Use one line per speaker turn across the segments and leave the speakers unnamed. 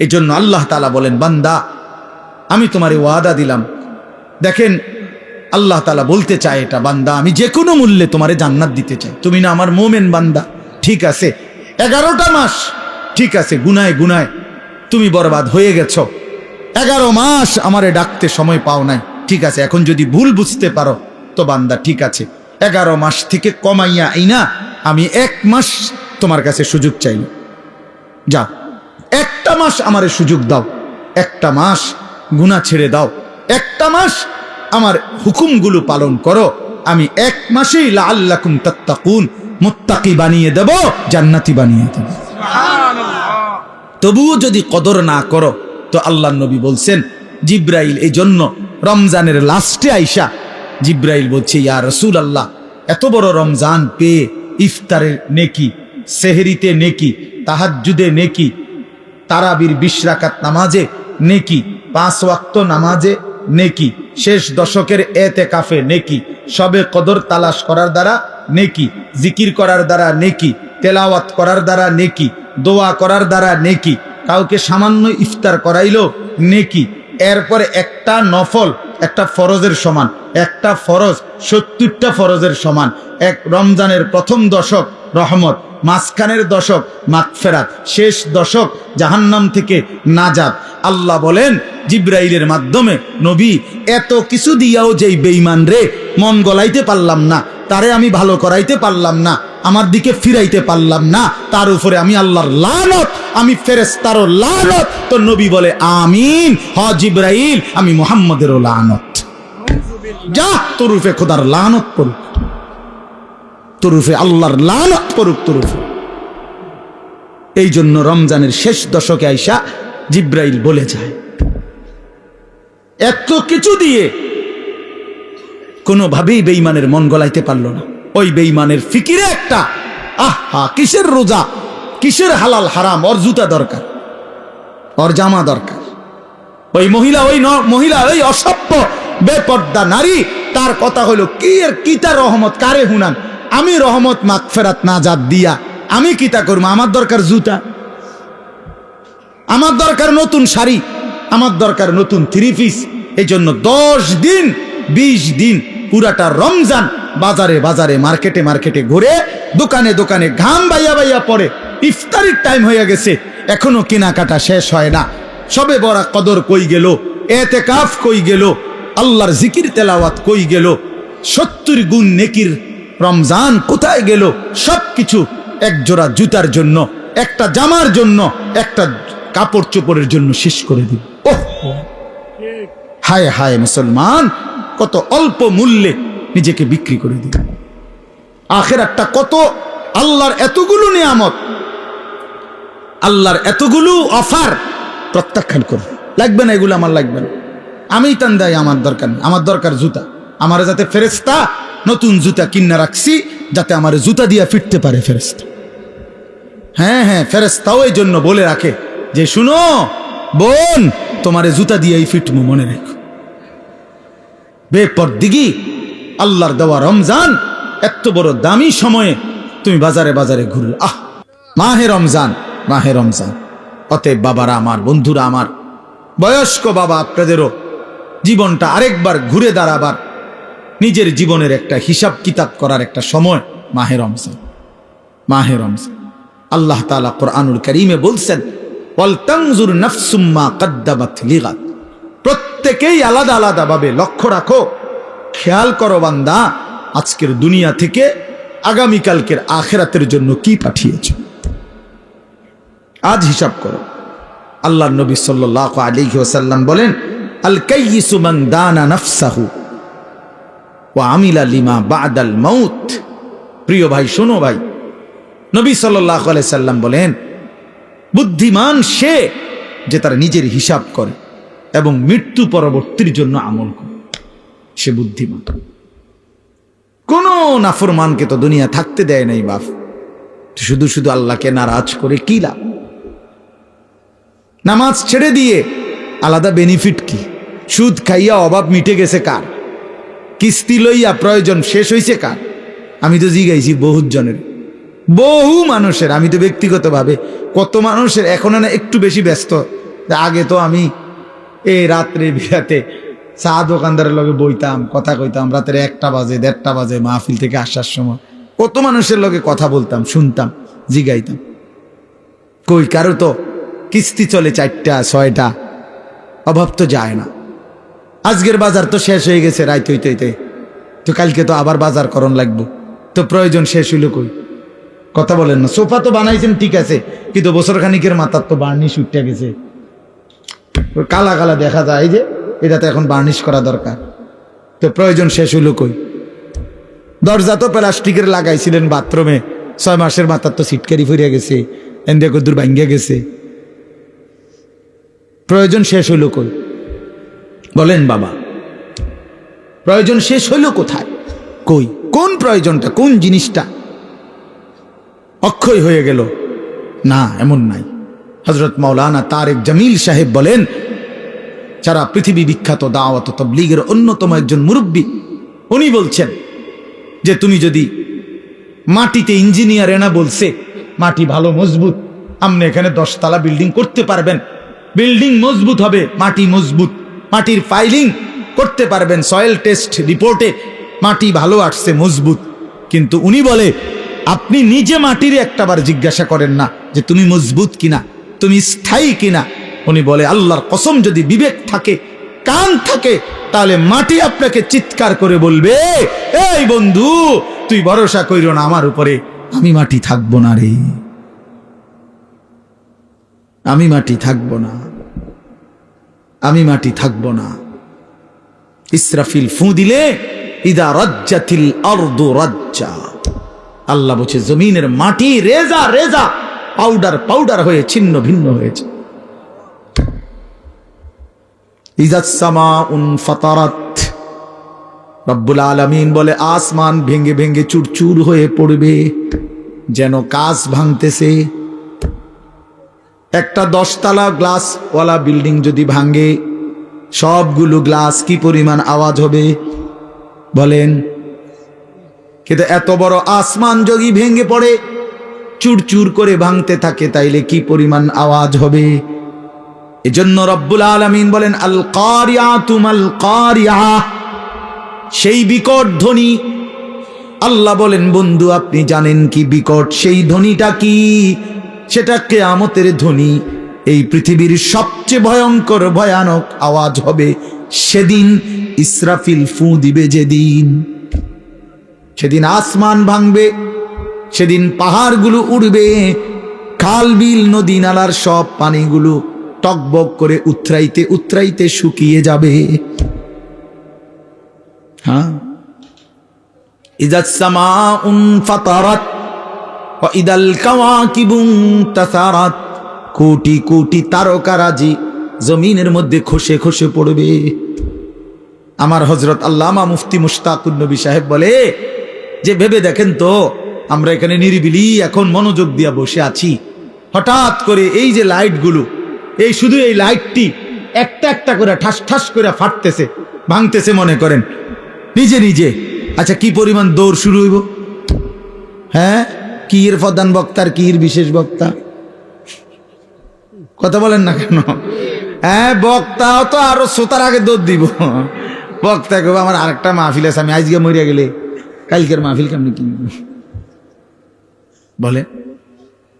এজন্য আল্লাহ তালা বলেন, বান্দা, আমি তোমারে ওয়াদা দিলাম। দেখেন, আল্লাহ তালা বলতে চায় এটা, বান্দা, আমি যে কোনো মূল্যে তোমারে জান্নাত দিতে চাই। তুমি না আমার মোমেন বান্দা। ঠিক আছে, এগারোটা মাস, ঠিক আছে, গুনায় গুনায় তুমি বরবাদ হয়ে গেছ। এগারো মাস আমারে ডাকতে সময় পাও নাই। ঠিক আছে, এখন যদি ভুল বুঝতে পারো, তো বান্দা, ঠিক আছে। এগারো মাস থেকে কমাইয়া এই না আমি এক মাস তোমার কাছে সুযোগ চাই যাও একটা মাস আমারে সুযোগ দাও, একটা মাস গুণা ছেড়ে দাও, একটা মাস আমার হুকুমগুলো পালন করো, আমি এক মাসেই লাল্লাকুম তাত্তাকুন, মোত্তাকি বানিয়ে দেব, জান্নাতি বানিয়ে দেব। তবুও যদি কদর না করো, তো আল্লাহ নবী বলছেন, জিব্রাইল এই জন্য রমজানের লাস্টে আইসা, জিব্রাইল বলছে, ইয়া রসুল আল্লাহ এত বড় রমজান পেয়ে ইফতারের নেকি, সেহরিতে নেকি, তাহাজ্জুদে নেকি তারাবির বিশ রাকাত নামাজে নেকি, পাঁচ ওয়াক্ত নামাজে নেকি, শেষ দশকের এতে কাফে নেকি, সবে কদর তালাশ করার দ্বারা নেকি, জিকির করার দ্বারা নেকি, তেলাওয়াত করার দ্বারা নেকি, দোয়া করার দ্বারা নেকি, কাউকে সামান্য ইফতার করাইলো নেকি। এরপরে একটা নফল, একটা ফরজের সমান, একটা ফরজ, সত্তরটা ফরজের সমান, এক রমজানের প্রথম দশক রহমত। মাঝখানের দশক মাগফেরাত, শেষ দশক জাহান্নাম থেকে নাজাত। আল্লাহ বলেন, জিব্রাইলের মাধ্যমে, নবী, এত কিছু দিয়াও যেই বেইমান রে, মন গলাইতে পারলাম না, তারে আমি ভালো করাইতে পারলাম না, আমার দিকে ফিরাইতে পারলাম না, তার উপরে আমি আল্লাহর লানত, আমি ফেরেস্তারও লানত। তো নবী বলে, আমিন, হ জিব্রাইল, আমি মোহাম্মদেরও লানত। যা তরুফে খোদার লানত পড়ুক। তরুফে আল্লাহর লানত পড়ুক তরুফে এই জন্য রমজানের শেষ দশকে আইসা জিব্রাইল বলে যায়, এত কিছু দিয়ে কোনোভাবেই বেইমানের মন গলাইতে পারল না। ওই বেইমানের ফিকিরে একটা, আহা, কিসের রোজা? কিসের হালাল হারাম? ওর জুতা দরকার, ওর জামা দরকার। ওই মহিলা ওই মহিলা, ওই অসভ্য, বেপর্দা নারী, তার কথা হলো কি এর কিতা রহমত? কারে হুনান? আমি রহমত মাগফেরাত না জাত দিয়া, আমি কিতা করব? আমার দরকার জুতা। আমার দরকার নতুন শাড়ি। আমার দরকার নতুন থ্রি পিস এই জন্য দশ দিন, বিশ দিন পুরাটা রমজান বাজারে বাজারে, মার্কেটে মার্কেটে ঘুরে, দোকানে দোকানে ঘাম বাইয়া বাইয়া পড়ে, ইফতারির টাইম হয়ে গেছে, এখনও কেনাকাটা শেষ হয় না। সবে বড়া কদর কই গেল এতে কাফ কই গেল, আল্লাহর জিকির তেলাওয়াত কই গেল, সত্তর গুণ নেকির রমজান কোথায় গেল? সব কিছু এক জোড়া জুতার জন্য, একটা জামার জন্য, একটা কাপড় চোপড়ের জন্য শেষ করে দিল। ওহ! হায় হায় মুসলমান, কত অল্প মূল্যে নিজেকে বিক্রি করে দিল। আখের একটা কত? আল্লাহর এতগুলো নিয়ামত, আল্লাহর এতগুলো অফার প্রত্যাখ্যান করবে লাগবে না এগুলো? আমার লাগবে না। আমি টান দেয় আমার দরকার আমার দরকার জুতা। আমার যাতে ফেরেস্তা নতুন জুতা কিনা রাখছি যাতে আমার জুতা দিয়া ফিরতে পারে ফেরেস্তা হ্যাঁ হ্যাঁ ফেরেস্তাও এই জন্য বলে রাখে যে, শুনো, বোন, তোমারে জুতা দিয়েই ফিটমু মনে রেখো। বেপর দিঘি আল্লাহর দেওয়া রমজান এত বড় দামি সময়ে তুমি বাজারে বাজারে ঘুরলে। আহ, মাহে রমজান মাহে রমজান। অতএব বাবারা আমার, বন্ধুরা আমার, বয়স্ক বাবা আপনাদেরও জীবনটা আরেকবার ঘুরে দাঁড়াবার নিজের জীবনের একটা হিসাব কিতাব করার একটা সময়, মাহে রমজান। মাহে রমজান। আল্লাহ তালা কোরআনুল করিমে বলছেন প্রত্যেকেই আলাদা আলাদা ভাবে লক্ষ্য রাখো। খেয়াল করো বান্দা, আজকের দুনিয়া থেকে আগামীকালকের আখেরাতের জন্য কি পাঠিয়েছ? আজ হিসাব করো। আল্লাহ নবী সাল্লাহ আলিহি ওসাল্লাম বলেন, আল কাইয়িসু মান দানা নাফসাহু। আমিলা লিমা বাদাল মাউত। প্রিয় ভাই, শোনো ভাই। নবী সাল্লাম বলেন, বুদ্ধিমান সে যে তার নিজের হিসাব করে এবং মৃত্যু পরবর্তীর জন্য আমল করে, সে বুদ্ধিমান। কোন নাফরমানকে তো দুনিয়া থাকতে দেয় নাই বাপ। শুধু শুধু আল্লাহকে নারাজ করে কি লাভ? নামাজ ছেড়ে দিয়ে আলাদা বেনিফিট কি? সুদ খাইয়া অভাব মিটে গেছে কার? কিস্তি লইয়া প্রয়োজন শেষ হয়েছে কার? আমি তো জিগাইছি বহুত জনের। বহু মানুষের, আমি তো ব্যক্তিগতভাবে কত মানুষের এখন না একটু বেশি ব্যস্ত। আগে তো আমি এই রাত্রে বিরাতে চা দোকানদারের লগে বইতাম, কথা কইতাম, রাতের একটা বাজে, দেড়টা বাজে মাহফিল থেকে আসার সময়। কত মানুষের লগে কথা বলতাম, শুনতাম, জিগাইতাম। কই কারও তো কিস্তি চলে চারটা, ছয়টা, অভাব তো যায় না। আজকের বাজার তো শেষ হয়ে গেছে, রাইত হইতে হইতে। তো কালকে তো আবার বাজার করণ লাগবো। তো প্রয়োজন শেষ হইল কই? কথা বলেন না। সোফা তো বানাইছেন, ঠিক আছে। কিন্তু বছর খানিকের মাথার তো বার্নিশ উঠতে গেছে। কালা কালা দেখা যায় যে এটা তো এখন বার্নিশ করা দরকার। তো প্রয়োজন শেষ হইল কই? দরজা তো প্লাস্টিকের লাগাইছিলেন বাথরুমে। ছয় মাসের মাথার তো সিটকারি ফিরিয়া গেছে। এন্দে কদ্দুর ভাঙ্গিয়া গেছে। প্রয়োজন শেষ হইল কই? বলেন বাবা। প্রয়োজন শেষ হইল কোথায়? কই? কোন প্রয়োজনটা? কোন জিনিসটা? অক্ষয় হয়ে গেল। না, এমন নাই। হজরত মাওলানা তারেক জামিল সাহেব বলেন, যারা পৃথিবী বিখ্যাত দাওয়াত তবলিগের অন্যতম একজন মুরব্বী, উনি বলছেন যে তুমি যদি মাটিতে ইঞ্জিনিয়ার এনা বলছে, মাটি ভালো মজবুত আপনি এখানে দশতলা বিল্ডিং করতে পারবেন। বিল্ডিং মজবুত হবে, মাটি মজবুত। মাটির ফাইলিং করতে পারবেন। সয়েল টেস্ট রিপোর্টে মাটি ভালো আসছে, মজবুত। কিন্তু উনি বলে, আপনি নিজে মাটির একটাবার জিজ্ঞাসা করেন না যে তুমি মজবুত কিনা, তুমি স্থায়ী কিনা? উনি বলে, আল্লাহর কসম যদি বিবেক থাকে, কান থাকে, তাহলে মাটি আপনাকে চিৎকার করে বলবে, এই বন্ধু, তুই ভরসা করিল না আমার উপরে, আমি মাটি থাকব না রে। আমি মাটি থাকব না আমি মাটি থাকব না। ইসরাফিল ফু দিলে, ইদা রাজ্জাতিল অর্দ রজ্জা। আল্লাহ বলছে, জমিনের মাটি রেজা রেজা, পাউডার পাউডার হয়ে ছিন্ন, ভিন্ন হয়েছে। উন বলে, আসমান ভেঙ্গে ভেঙ্গে চুরচুর হয়ে পড়বে। যেন কাজ ভাঙতেছে একটা দশতলা গ্লাসওয়ালা বিল্ডিং যদি ভাঙে, সবগুলো গ্লাস কি পরিমাণ আওয়াজ হবে? বলেন, কিন্তু এত বড় আসমান যদি ভেঙে পড়ে, চুরচুর করে ভাঙতে থাকে, তাইলে কি পরিমাণ আওয়াজ হবে? এজন্য রব্বুল আলমিন বলেন আল কারিয়া তুমাল কারিয়া। সেই বিকট ধ্বনি। আল্লাহ বলেন, বন্ধু, আপনি জানেন কি বিকট? সেই ধ্বনিটা কি? সেটা কেয়ামতের ধ্বনি। এই পৃথিবীর সবচেয়ে ভয়ঙ্কর, ভয়ানক আওয়াজ হবে সেদিন ইসরাফিল ফু দিবে যেদিন। সেদিন আসমান ভাঙবে, সেদিন পাহাড়গুলো উড়বে, খাল, বিল, নদী, নালার সব পানিগুলো টকবক করে উতরাইতে উতরাইতে শুকিয়ে যাবে। হ্যাঁ? ইজাসমা উন ফাতারাত ইদাল কাওয়াকিবুন তাসারাত। কোটি কোটি তারকারাজি জমিনের মধ্যে খসে খসে পড়বে। আমার হজরত আল্লামা মুফতি মুশতাকুর নবী সাহেব বলে, যে ভেবে দেখেন তো, আমরা এখানে নিরিবিলি এখন মনোযোগ দিয়া বসে আছি। হঠাৎ করে এই যে লাইটগুলো, এই শুধু এই লাইটটি একটা একটা করে ঠাস ঠাস করে ফাটতেছে, ভাঙতেছে মনে করেন। নিজে নিজে। আচ্ছা কি পরিমাণ দৌড় শুরু হইব? হ্যাঁ? কির প্রধান বক্তার কির বিশেষ বক্তা? কথা বলেন না কেন? হ্যাঁ বক্তাও তো আরও শ্রোতার আগে দৌড় দিব। বক্তা কেউ আমার আরেকটা মাহফিল আছে, আমি আজকে মরিয়া গেলে কালকের মাহফিল কেমনি কি? বলে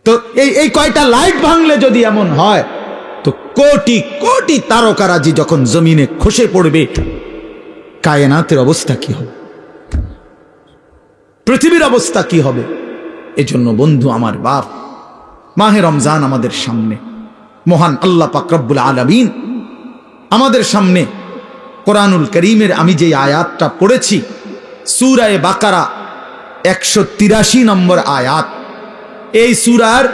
তো এই এই কয়টা লাইট ভাঙলে যদি এমন হয়, তো কোটি কোটি তারকারাজি যখন জমিনে খসে পড়বে, কায়নাতের অবস্থা কি হবে? পৃথিবীর অবস্থা কি হবে? এজন্য বন্ধু আমার বাপ, মাহে রমজান আমাদের সামনে। মহান আল্লাহ পাকরব্বুল আলমিন আমাদের সামনে কোরআনুল করিমের আমি যে আয়াতটা পড়েছি, সুরায় বাকারা একশো তিরাশি নম্বর আয়াত। এই সুরার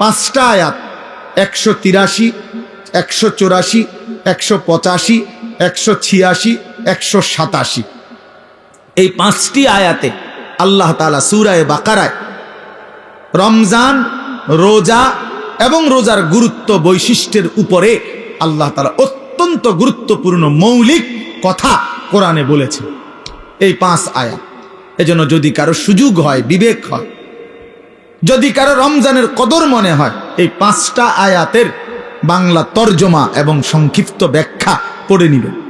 পাঁচটা আয়াত, একশো তিরাশি, একশো চৌরাশি, একশো পঁচাশি, একশো ছিয়াশি, একশো সাতাশি। এই পাঁচটি আয়াতে আল্লাহ তালা সুরায় বাকারায় রমজান, রোজা এবং রোজার গুরুত্ব বৈশিষ্ট্যের উপরে আল্লাহ তারা অত্যন্ত গুরুত্বপূর্ণ মৌলিক কথা কোরআনে বলেছে এই পাঁচ আয়াত। এজন্য যদি কারও সুযোগ হয়, বিবেক হয়, যদি কারও রমজানের কদর মনে হয়, এই পাঁচটা আয়াতের বাংলা তর্জমা এবং সংক্ষিপ্ত ব্যাখ্যা পড়ে নেবেন।